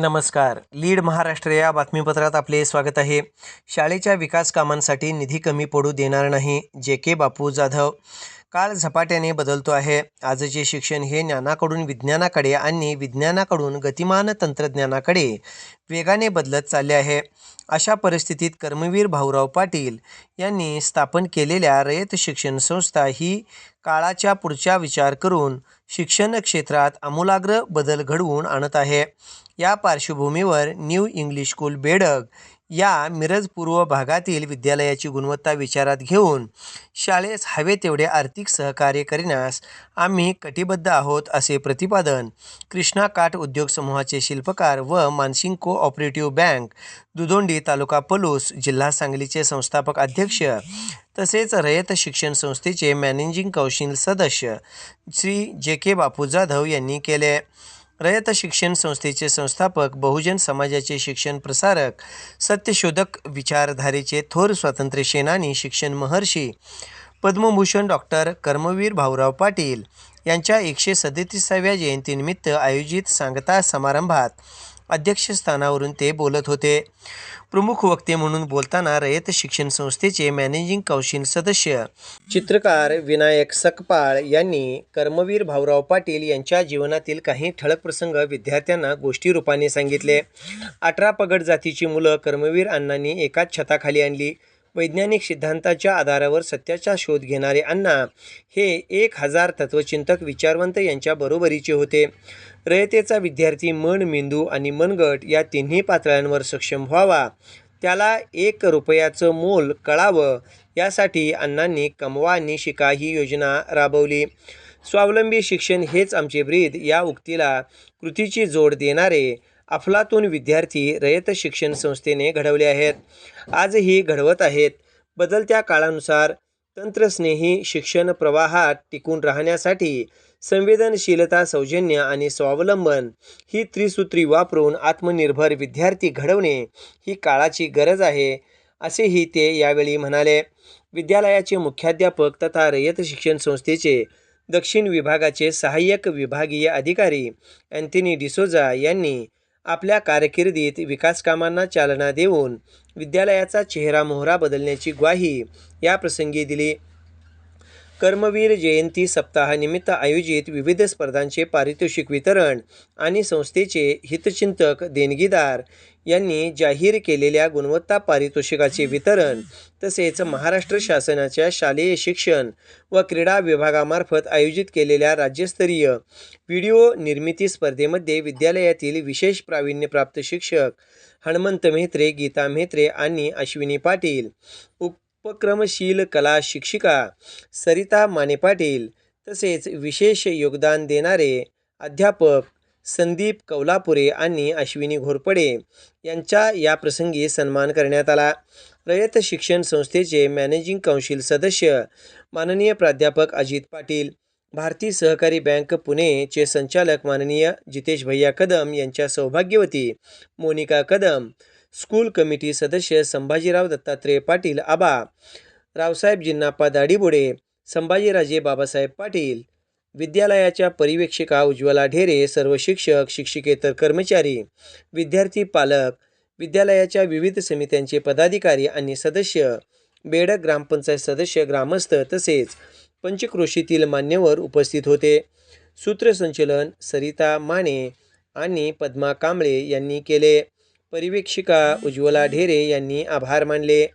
नमस्कार. लीड महाराष्ट्र या बातमीपत्रात आपले स्वागत आहे. शाळेच्या विकास कामांसाठी निधी कमी पडू देणार नाही जे के बापू जाधव. काळ झपाट्याने बदलतो आहे. आजचे शिक्षण हे ज्ञानाकडून विज्ञानाकडे आणि विज्ञानाकडून गतिमान तंत्रज्ञानाकडे वेगाने बदलत चालले आहे. अशा परिस्थितीत कर्मवीर भाऊराव पाटील यांनी स्थापन केलेल्या रयत शिक्षण संस्था ही काळाच्या पुढचा विचार करून शिक्षण क्षेत्रात आमूलाग्र बदल घडवून आणत आहे. या पार्श्वभूमीवर न्यू इंग्लिश स्कूल बेडग या मिरज पूर्व भागातील विद्यालयाची गुणवत्ता विचारात घेऊन शाळेस हवे तेवढे आर्थिक सहकार्य करण्यास आम्ही कटिबद्ध आहोत असे प्रतिपादन कृष्णा काठ उद्योग समूहाचे शिल्पकार व Mansing cooperative bank Dudhondi taluka Palus जिल्हा सांगलीचे संस्थापक अध्यक्ष तसेच रयत शिक्षण संस्थेचे मॅनेजिंग कौन्सिल सदस्य श्री जे के बापू जाधव यांनी केले. रयत शिक्षण संस्थेचे संस्थापक बहुजन समाजाचे शिक्षण प्रसारक सत्यशोधक विचारधारेचे थोर स्वातंत्र्य सेनानी शिक्षण महर्षी पद्मभूषण डॉक्टर कर्मवीर भाऊराव पाटील यांच्या एकशे सदतीसाव्या जयंतीनिमित्त आयोजित सांगता समारंभात अध्यक्षस्थानावरून ते बोलत होते. प्रमुख वक्ते म्हणून बोलताना रयत शिक्षण संस्थेचे मॅनेजिंग कौन्सिल सदस्य चित्रकार विनायक सकपाळ यांनी कर्मवीर भाऊराव पाटील यांच्या जीवनातील काही ठळक प्रसंग विद्यार्थ्यांना गोष्टी रूपाने सांगितले. अठरा पगड जातीची मुलं कर्मवीर अण्णांनी एकाच छताखाली आणली. वैज्ञानिक सिद्धांताच्या आधारावर सत्याचा शोध घेणारे अण्णा हे एक हजार तत्वचिंतक विचारवंत यांच्या बरोबरीचे होते. रयतेचा विद्यार्थी मन मेंदू आणि मनगट या तिन्ही पातळ्यांवर सक्षम व्हावा. त्याला एक रुपयाचं मोल कळावं. यासाठी अण्णांनी कमवा आणि शिका ही योजना राबवली. स्वावलंबी शिक्षण हेच आमचे ब्रीद. या उक्तीला कृतीची जोड देणारे अफलातून विद्यार्थी रयत शिक्षण संस्थेने घडवले आहेत. आजही घडवत आहेत. बदलत्या काळानुसार तंत्रस्नेही शिक्षण प्रवाहात टिकून राहण्यासाठी संवेदनशीलता सौजन्य आणि स्वावलंबन ही त्रिसूत्री वापरून आत्मनिर्भर विद्यार्थी घडवणे ही काळाची गरज आहे असेही ते यावेळी म्हणाले. विद्यालयाचे मुख्याध्यापक तथा रयत शिक्षण संस्थेचे दक्षिण विभागाचे सहाय्यक विभागीय अधिकारी अँथनी डिसोजा यांनी आपल्या कारकिर्दीत विकासकामांना चालना देऊन विद्यालयाचा चेहरा मोहरा बदलण्याची ग्वाही या प्रसंगी दिली. कर्मवीर जयंती सप्ताहानिमित्त आयोजित विविध स्पर्धांचे पारितोषिक वितरण आणि संस्थेचे हितचिंतक देणगीदार यांनी जाहीर केलेल्या गुणवत्ता पारितोषिकाचे वितरण तसेच महाराष्ट्र शासनाच्या शालेय शिक्षण व क्रीडा विभागामार्फत आयोजित केलेल्या राज्यस्तरीय व्हिडिओ निर्मिती स्पर्धेमध्ये विद्यालयातील विशेष प्रावीण्यप्राप्त शिक्षक हनुमंत म्हेत्रे गीता म्हेत्रे आणि अश्विनी पाटील उपक्रमशील कला शिक्षिका सरिता माने पाटील तसेच विशेष योगदान देणारे अध्यापक संदीप कौलापुरे आणि अश्विनी घोरपडे यांचा या प्रसंगी सन्मान करण्यात आला. रयत शिक्षण संस्थेचे मॅनेजिंग कौन्सिल सदस्य माननीय प्राध्यापक अजित पाटील भारतीय सहकारी बँक पुणेचे संचालक माननीय जितेश भैया कदम यांच्या सौभाग्यवती मोनिका कदम स्कूल कमिटी सदस्य संभाजीराव दत्तात्रय पाटील आबा रावसाहेब जिन्नाप्पा दाडीबोडे संभाजीराजे बाबासाहेब पाटील विद्यालयाच्या परिवेक्षिका उज्ज्वला ढेरे सर्व शिक्षक शिक्षिकेतर कर्मचारी विद्यार्थी पालक विद्यालयाच्या विविध समित्यांचे पदाधिकारी आणि सदस्य बेडक ग्रामपंचायत सदस्य ग्रामस्थ तसेच पंचक्रोशीतील मान्यवर उपस्थित होते. सूत्रसंचलन सरिता माने आणि पद्मा कांबळे यांनी केले. परिवेक्षिका उज्ज्वला ढेरे यांनी आभार मानले.